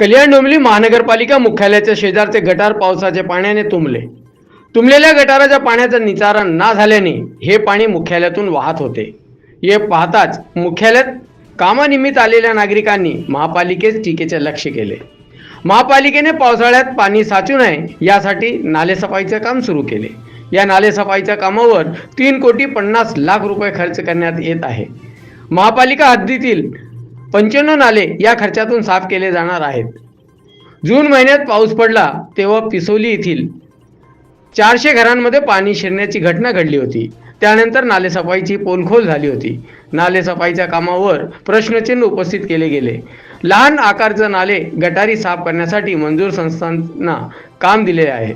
कल्याण डोंबिवली महानगरपालिका मुख्यालयाच्या शेजारचे गटार पावसाच्या पाण्याने तुंबले. तुंबलेल्या गटाराच्या पाण्याचा निचारा ना झाल्याने हे पाणी मुख्यालयातून वाहत होते. हे पाहताच मुख्यालयात कामानिमित्त आलेल्या नागरिकांनी महापालिकेस टीकेचे लक्ष केले. महापालिकेने पावसाळ्यात पाणी साचू नये यासाठी नालेसफाईचे काम सुरू केले. या नालेसफाईच्या कामावर तीन कोटी पन्नास लाख रुपये खर्च करण्यात येत आहे. महापालिका हद्दीतील पंच्याण्णव नाले या खर्चातून साफ केले जाणार आहेत. जून महिन्यात पाऊस पडला तेव्हा पिसोली येथील चारशे घरांमध्ये पाणी शिरण्याची घटना घडली होती. त्यानंतर नालेसफाईची पोलखोल झाली होती. नालेसफाईच्या कामावर प्रश्नचिन्ह उपस्थित केले गेले. लहान आकारचे नाले गटारी साफ करण्यासाठी मंजूर संस्थांना काम दिले आहे.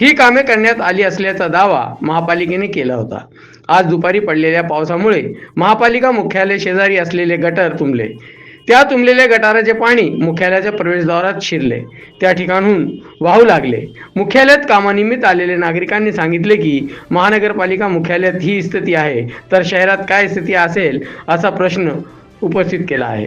ही कामे करण्यात आली असल्याचा दावा महापालिकेने केला होता. आज दुपारी पडलेल्या पावसामुळे महापालिका मुख्यालय शेजारी असलेले गटर तुंबले. त्या तुंबलेल्या गटाराचे पाणी मुख्यालयाच्या प्रवेशद्वारात शिरले. त्या ठिकाणहून वाहू लागले. मुख्यालयात कामानिमित्त आलेल्या नागरिकांनी सांगितले की महानगरपालिका मुख्यालयात ही स्थिती आहे तर शहरात काय स्थिती असेल असा प्रश्न उपस्थित केला आहे.